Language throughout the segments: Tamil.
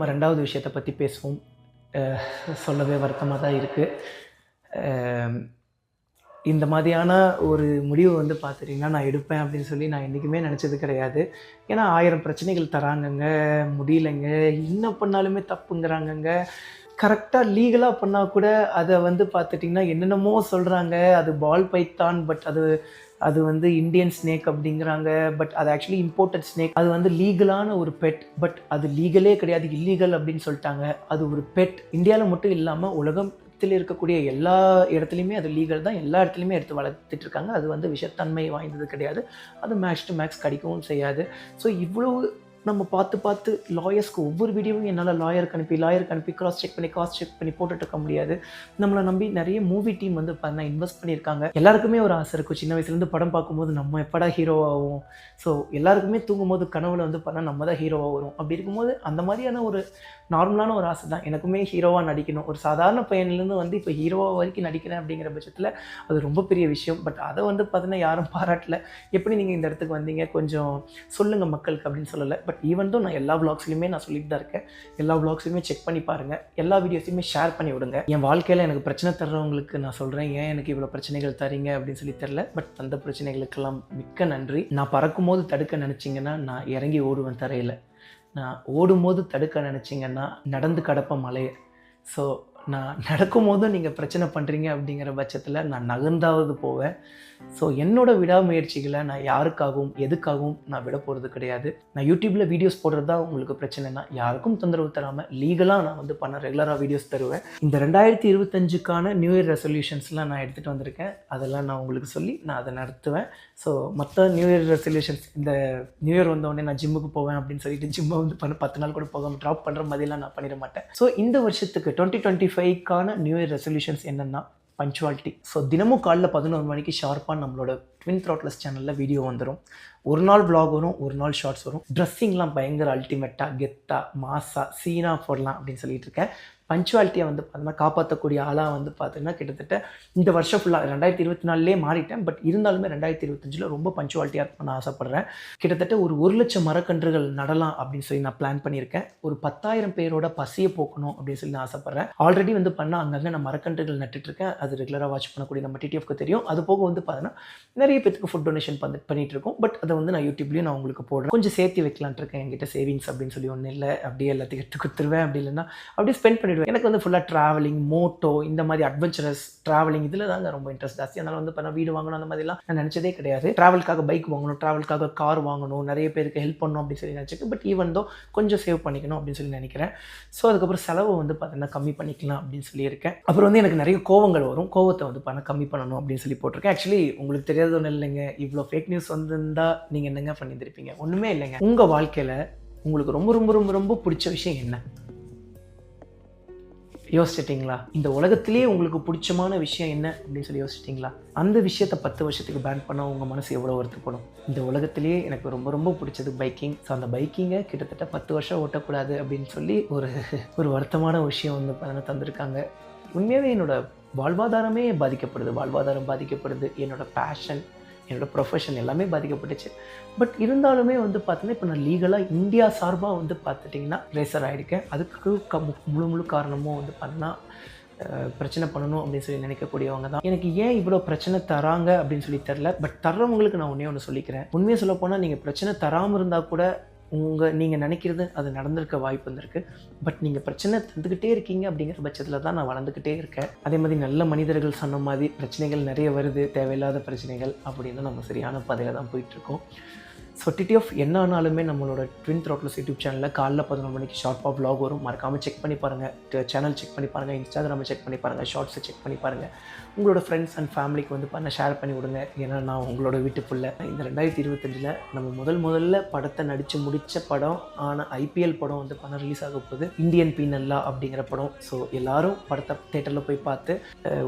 நம்ம ரெண்டாவது விஷயத்தை பற்றி பேசுவோம். சொல்லவே வருத்தமாக தான் இருக்குது இந்த மாதிரியான ஒரு முடிவு வந்து பார்த்துட்டிங்கன்னா நான் எடுப்பேன் அப்படின்னு சொல்லி நான் என்றைக்குமே நினச்சது கிடையாது. ஏன்னா ஆயிரம் பிரச்சனைகள் தராங்கங்க முடியலைங்க என்ன பண்ணாலுமே தப்புங்கிறாங்கங்க. கரெக்டாக லீகலாக பண்ணால் கூட அதை வந்து பார்த்துட்டிங்கன்னா என்னென்னமோ சொல்கிறாங்க அது பால் பைத்தான் பட் அது அது வந்து இந்தியன் ஸ்னேக் அப்படிங்கிறாங்க பட் அது ஆக்சுவலி இம்போர்ட்டட் ஸ்னேக் அது வந்து லீகலான ஒரு பெட் பட் அது லீகலே கிடையாது இல்லீகல் அப்படின்னு சொல்லிட்டாங்க. அது ஒரு பெட் இந்தியாவில் மட்டும் இல்லாமல் உலகத்தில் இருக்கக்கூடிய எல்லா இடத்துலையுமே அது லீகல் தான். எல்லா இடத்துலையுமே எடுத்து வளர்த்துட்டு இருக்காங்க. அது வந்து விஷத்தன்மை வாய்ந்தது கிடையாது. அது மேக்ஸ் டு மேக்ஸ் கிடைக்கவும் செய்யாது. ஸோ இவ்வளோ நம்ம பார்த்து பார்த்து லாயர்ஸ்க்கு ஒவ்வொரு வீடியோவும் என்னால் லாயருக்கு அனுப்பி லாயருக்கு அனுப்பி கிராஸ் செக் பண்ணி காஸ்ட் செக் பண்ணி போட்டுட்டு இருக்க முடியாது. நம்மளை நம்பி நிறைய மூவி டீம் வந்து பார்த்தா இன்வெஸ்ட் பண்ணியிருக்காங்க. எல்லாருக்குமே ஒரு ஆசை இருக்கும். சின்ன வயசுலேருந்து படம் பார்க்கும்போது நம்ம எப்படா ஹீரோ ஆகும் ஸோ எல்லாருக்குமே தூங்கும்போது கனவுல வந்து பார்த்தா நம்ம தான் ஹீரோவாக வரும். அப்படி இருக்கும்போது அந்த மாதிரியான ஒரு நார்மலான ஒரு ஆசை தான். எனக்குமே ஹீரோவாக நடிக்கணும். ஒரு சாதாரண பையன்லேருந்து வந்து இப்போ ஹீரோவாக வரைக்கும் நடிக்கிறேன் அப்படிங்கிற பட்சத்தில் அது ரொம்ப பெரிய விஷயம். பட் அதை வந்து பார்த்தீங்கன்னா யாரும் பாராட்டல. எப்படி நீங்கள் இந்த இடத்துக்கு வந்தீங்க? கொஞ்சம் சொல்லுங்கள் மக்களுக்கு அப்படின்னு சொல்லலை. பட் ஈவன் தான் நான் எல்லா விளாக்ஸ்லையுமே நான் சொல்லிட்டு தான் இருக்கேன். எல்லா vlogsலையுமே செக் பண்ணி பாருங்கள் எல்லா வீடியோஸையுமே ஷேர் பண்ணி விடுங்க. என் வாழ்க்கையில் எனக்கு பிரச்சனை தர்றவங்களுக்கு நான் சொல்கிறேன் ஏன் எனக்கு இவ்வளோ பிரச்சனைகள் தரீங்க? அப்படின்னு சொல்லி தெரில பட் அந்த பிரச்சனைகளுக்கெல்லாம் மிக்க நன்றி. நான் பறக்கும்போது தடுக்க நினச்சிங்கன்னா நான் இறங்கி ஓடுவேன் தரையில். நான் ஓடும்போது தடுக்க நினச்சிங்கன்னா நடந்து கடப்ப மலையை. ஸோ நான் நடக்கும்போதும் நீங்கள் பிரச்சனை பண்ணுறீங்க அப்படிங்கிற பட்சத்தில் நான் நகர்ந்தாவது போவேன். ஸோ என்னோட விடாமுயற்சிகளை நான் யாருக்காகவும் எதுக்காகவும் நான் விட போகிறது கிடையாது. நான் யூடியூப்பில் வீடியோஸ் போடுறது தான் உங்களுக்கு பிரச்சனைனா யாருக்கும் தொந்தரவு தராமல் லீகலாக நான் வந்து பண்ண ரெகுலராக வீடியோஸ் தருவேன். இந்த ரெண்டாயிரத்தி இருபத்தஞ்சுக்கான நியூ இயர் ரெசல்யூஷன்ஸ்லாம் நான் எடுத்துகிட்டு வந்திருக்கேன். அதெல்லாம் நான் உங்களுக்கு சொல்லி நான் அதை நடத்துவேன். ஸோ மற்ற நியூ இயர் ரெசல்யூஷன்ஸ் இந்த நியூ இயர் வந்தோடனே நான் ஜிம்முக்கு போவேன் அப்படின்னு சொல்லிட்டு ஜிம்மை வந்து பண்ண பத்து நாள் கூட போகாமல் ட்ராப் பண்ணுற மாதிரிலாம் நான் பண்ணிட மாட்டேன். ஸோ இந்த வருஷத்துக்கு டுவெண்ட்டி டுவெண்ட்டி ஃபைவ்க்கான நியூ இயர் ரெசல்யூஷன்ஸ் என்னென்னா பஞ்சுவாலிட்டி ஸோ தினமும் காலைல பதினோரு மணிக்கு ஷார்ப்பாக நம்மளோட ட்வின் த்ராட்லஸ் சேனலில் வீடியோ வந்துடும் ஒரு நாள் vlog வரும் ஒரு நாள் ஷார்ட்ஸ் வரும். ட்ரெஸ்ஸிங்லாம் பயங்கர அல்டிமேட்டாக கெத்தாக மாஸாக சீனாக போடலாம் அப்படின்னு சொல்லிட்டு இருக்கேன். பஞ்சுவாலிட்டியை வந்து பார்த்தோம்னா காப்பாற்றக்கூடிய ஆளாக வந்து பார்த்தீங்கன்னா கிட்டத்தட்ட இந்த வருஷம் ஃபுல்லாக ரெண்டாயிரத்தி இருபத்தி நாலுலேயே மாறிட்டேன். பட் இருந்தாலுமே ரெண்டாயிரத்தி இருபத்தஞ்சில் ரொம்ப பஞ்சுவாலிட்டியாக இருக்கணும்னு ஆசைப்பட்றேன். கிட்டத்தட்ட ஒரு ஒரு லட்சம் மரக்கன்றுகள் நடலாம் அப்படின்னு சொல்லி நான் பிளான் பண்ணியிருக்கேன். ஒரு பத்தாயிரம் பேரோட பசியை போக்கணும் அப்படின்னு சொல்லி நான் ஆசைப்பட்றேன். ஆல்ரெடி வந்து பண்ணால் அங்கங்கே நான் மரக்கன்றுகள் நட்டுட்ருக்கேன் அது ரெகுலராக வாட்ச் பண்ணக்கூடிய நம்ம டிடிஎஃப்க்கு தெரியும். அது போக வந்து பார்த்தீங்கன்னா நிறைய பேத்துக்கு ஃபுட் டொனேஷன் பண்ணி பண்ணிட்டு இருக்கோம் பட் அதை வந்து நான் யூடியூப்லேயும் நான் உங்களுக்கு போடுறேன். கொஞ்சம் சேர்த்து வைக்கலான்ட்டு இருக்கேன். என்கிட்ட சேவிங்ஸ் அப்படின்னு சொல்லி ஒன்றும் இல்லை. அப்படியே எல்லாத்தையும் எடுத்து கொடுத்துருவேன். அப்படி இல்லைன்னா அப்படியே ஸ்பெண்ட் போயிடுவேன் எனக்கு வந்து ஃபுல்லாக ட்ராவலிங் மோட்டோ இந்த மாதிரி அட்வென்ச்சரஸ் ட்ராவலிங் இதில் தாங்க ரொம்ப இன்ட்ரெஸ்ட் ஜாஸ்தி. அதனால் வந்து பண்ண வீடு வாங்கணும் அந்த மாதிரிலாம் நான் நினச்சதே கிடையாது. ட்ராவலுக்காக பைக் வாங்கணும் ட்ராவலுக்காக கார் வாங்கணும் நிறைய பேருக்கு ஹெல்ப் பண்ணணும் அப்படின்னு சொல்லி நினச்சிருக்கேன் பட் ஈவன் தோ கொஞ்சம் சேவ் பண்ணிக்கணும் அப்படின்னு சொல்லி நினைக்கிறேன். ஸோ அதுக்கப்புறம் செலவை வந்து பார்த்தீங்கன்னா கம்மி பண்ணிக்கலாம் அப்படின்னு சொல்லியிருக்கேன் அப்புறம் வந்து எனக்கு நிறைய கோவங்கள் வரும். கோவத்தை வந்து பண்ண கம்மி பண்ணணும் அப்படின்னு சொல்லி போட்டிருக்கேன். ஆக்சுவலி உங்களுக்கு தெரியாத ஒன்றும் இல்லைங்க. இவ்வளோ ஃபேக் நியூஸ் வந்திருந்தா நீங்கள் என்னங்க பண்ணியிருந்திருப்பீங்க? ஒன்றுமே இல்லைங்க. உங்கள் வாழ்க்கையில் உங்களுக்கு ரொம்ப ரொம்ப ரொம்ப ரொம்ப பிடிச்ச விஷயம் என்ன? யோசிச்சிட்டிங்களா? இந்த உலகத்திலேயே உங்களுக்கு பிடிச்சமான விஷயம் என்ன? அப்படின்னு சொல்லி யோசிச்சிட்டிங்களா? அந்த விஷயத்தை பத்து வருஷத்துக்கு பேன் பண்ண உங்கள் மனசு எவ்வளோ வருத்தப்படும்? இந்த உலகத்திலேயே எனக்கு ரொம்ப ரொம்ப பிடிச்சது பைக்கிங் ஸோ அந்த பைக்கிங்கை கிட்டத்தட்ட பத்து வருஷம் ஓட்டக்கூடாது அப்படின்னு சொல்லி ஒரு ஒரு வருத்தமான விஷயம் வந்து பார்த்தீங்கன்னா தந்திருக்காங்க. உண்மையாகவே என்னோட வாழ்வாதாரமே பாதிக்கப்படுது. வாழ்வாதாரம் பாதிக்கப்படுது. என்னோட பேஷன் என்னோட ப்ரொஃபஷன் எல்லாமே பாதிக்கப்பட்டுச்சு. பட் இருந்தாலுமே வந்து பார்த்தீங்கன்னா இப்போ நான் லீகலாக இந்தியா சார்பாக வந்து பார்த்துட்டிங்கன்னா ரேசர் ஆகிருக்கேன் அதுக்கு க முழு முழு காரணமும் வந்து பார்த்தீங்கன்னா பிரச்சனை பண்ணணும் அப்படின்னு சொல்லி நினைக்கக்கூடியவங்க தான். எனக்கு ஏன் இவ்வளோ பிரச்சனை தராங்க அப்படின்னு சொல்லி தெரில பட் தர்றவங்களுக்கு நான் ஒன்றே ஒன்று சொல்லிக்கிறேன். உண்மையை சொல்ல போனால் நீங்கள் பிரச்சனை தராமல் இருந்தால் கூட உங்கள் நீங்கள் நினைக்கிறது அது நடந்திருக்க வாய்ப்பு வந்திருக்கு. பட் நீங்கள் பிரச்சனை தந்துக்கிட்டே இருக்கீங்க அப்படிங்கிற பட்சத்தில் தான் நான் வளர்ந்துக்கிட்டே இருக்கேன். அதே மாதிரி நல்ல மனிதர்கள் சொன்ன மாதிரி பிரச்சனைகள் நிறைய வருது தேவையில்லாத பிரச்சனைகள் அப்படின்னு நம்ம சரியான பாதையில் தான் போயிட்டுருக்கோம் ஸோ டிடி ஆஃப் என்ன ஆனாலுமே நம்மளோட ட்வின் த்ராட்லஸ் யூடியூப் சேனலில் காலைல பதினொரு மணிக்கு ஷார்ப்பாக vlog வரும். மறக்காமல் செக் பண்ணி பாருங்கள் சேனல் செக் பண்ணி பாருங்கள் இன்ஸ்டாகிராமை செக் பண்ணி பாருங்கள் ஷார்ட்ஸை செக் பண்ணி பாருங்கள் உங்களோட ஃப்ரெண்ட்ஸ் அண்ட் ஃபேமிலிக்கு வந்து பண்ண ஷேர் பண்ணி விடுங்க. ஏன்னா நான் உங்களோட வீட்டு புள்ள. இந்த ரெண்டாயிரத்தி இருபத்தஞ்சில் நம்ம முதல் முதல்ல படத்தை நடித்து முடித்த படம் ஆனால் ஐபிஎல் படம் வந்து பணம் ரிலீஸ் ஆக போகுது. இந்தியன் பீனல்லா அப்படிங்கிற படம். ஸோ எல்லாரும் படத்தை தேட்டரில் போய் பார்த்து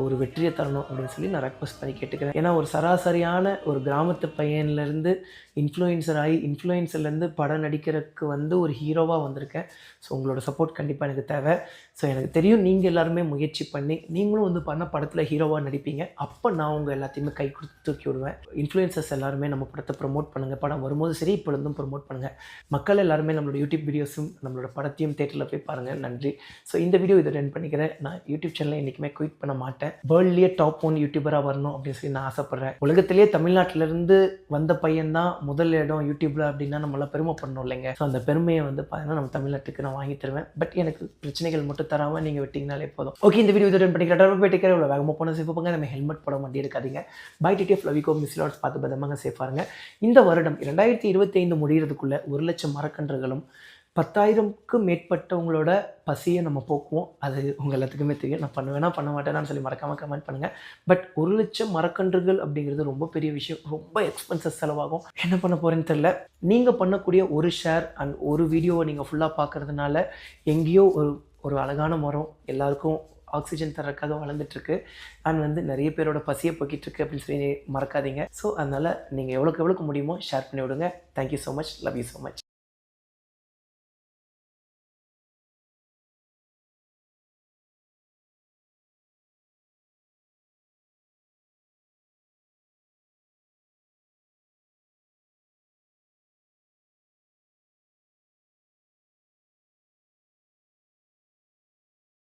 ஒரு வெற்றியை தரணும் அப்படின்னு சொல்லி நான் ரெக்வஸ்ட் பண்ணி கேட்டுக்கிறேன். ஏன்னா ஒரு சராசரியான ஒரு கிராமத்து பையன்லேருந்து இன்ஃப்ளூயன்ஸ் இன்ஃப்ளூயன்சர் ஆகி இன்ஃப்ளூயன்சர்லேருந்து படம் நடிக்கிறதுக்கு வந்து ஒரு ஹீரோவாக வந்திருக்கேன். ஸோ உங்களோட சப்போர்ட் கண்டிப்பாக எனக்கு தேவை. ஸோ எனக்கு தெரியும் நீங்கள் எல்லாருமே முயற்சி பண்ணி நீங்களும் வந்து பண்ண படத்தில் ஹீரோவாக நடிப்பீங்க. அப்போ நான் உங்கள் எல்லாத்தையுமே கை கொடுத்து தூக்கி விடுவேன். இன்ஃப்ளூயன்சர்ஸ் எல்லாருமே நம்ம படத்தை ப்ரொமோட் பண்ணுங்கள் படம் வரும்போது சரி இப்போ இருந்தும் ப்ரொமோட் பண்ணுங்கள் மக்கள் எல்லாருமே நம்மளோட யூடியூப் வீடியோஸும் நம்மளோட படத்தையும் தேட்டரில் போய் பாருங்கள் நன்றி. ஸோ இந்த வீடியோ இதை ரன் பண்ணிக்கிறேன். நான் யூடியூப் சேனலை என்றைக்குமே குயிட் பண்ண மாட்டேன். வேர்ல்ட்லேயே டாப் ஒன் யூடியூபராக வரணும் அப்படின்னு சொல்லி நான் ஆசைப்பட்றேன். உலகத்திலேயே தமிழ்நாட்டிலேருந்து வந்த பையன் தான் முதல் இடம். யூடியூப்பில் அப்படின்னா நம்மளாம் பெருமை பண்ணணும் இல்லைங்க. ஸோ அந்த பெருமையை வந்து பார்த்தீங்கன்னா நம்ம தமிழ்நாட்டுக்கு நான் வாங்கி தருவேன். பட் எனக்கு பிரச்சனைகள் மட்டும் தராமல் நீங்கள் விட்டிங்கனாலே போதும். ஓகே இந்த வீடியோ இதை ரன் பண்ணிக்கிறேன் போயிட்டு இவ்வளோ வேகமாக போன சேஃபாக போங்க. நம்ம ஹெல்மெட் போட வண்டி எடுக்காதீங்க. பை டிடிஎஃப் லவிகோ மிஸ்லாட்ஸ் பார்த்து பதமாக சேஃபாக இருங்க. இந்த வருடம் ரெண்டாயிரத்தி இருபத்தி ஐந்து முடிகிறதுக்குள்ளே ஒரு லட்சம் மரக்கன்றுகளும் பத்தாயிரம்க்கும் மேற்பட்டவங்களோட பசியை நம்ம போக்குவோம். அது உங்கள் எல்லாத்துக்குமே தெரியும். நான் பண்ணுவேனா பண்ண மாட்டேனான்னு சொல்லி மறக்காமல் கமெண்ட் பண்ணுங்கள் பட் ஒரு லட்சம் மரக்கன்றுகள் அப்படிங்கிறது ரொம்ப பெரிய விஷயம். ரொம்ப எக்ஸ்பென்சஸ் செலவாகும். என்ன பண்ண போகிறேன்னு தெரில நீங்கள் பண்ணக்கூடிய ஒரு ஷேர் அண்ட் ஒரு வீடியோவை நீங்கள் ஃபுல்லாக பார்க்குறதுனால எங்கேயோ ஒரு ஒரு அழகான மரம் எல்லாருக்கும் ஆக்சிஜன் தர்றதுக்காக வளர்ந்துட்டுருக்கு. அண்ட் வந்து நிறைய பேரோட பசியை போக்கிட்டு இருக்கு அப்படின்னு சொல்லி மறக்காதீங்க. ஸோ அதனால் நீங்கள் எவ்வளோக்கு எவ்வளோக்கு முடியுமோ ஷேர் பண்ணி விடுங்க. Thank you so much love you so much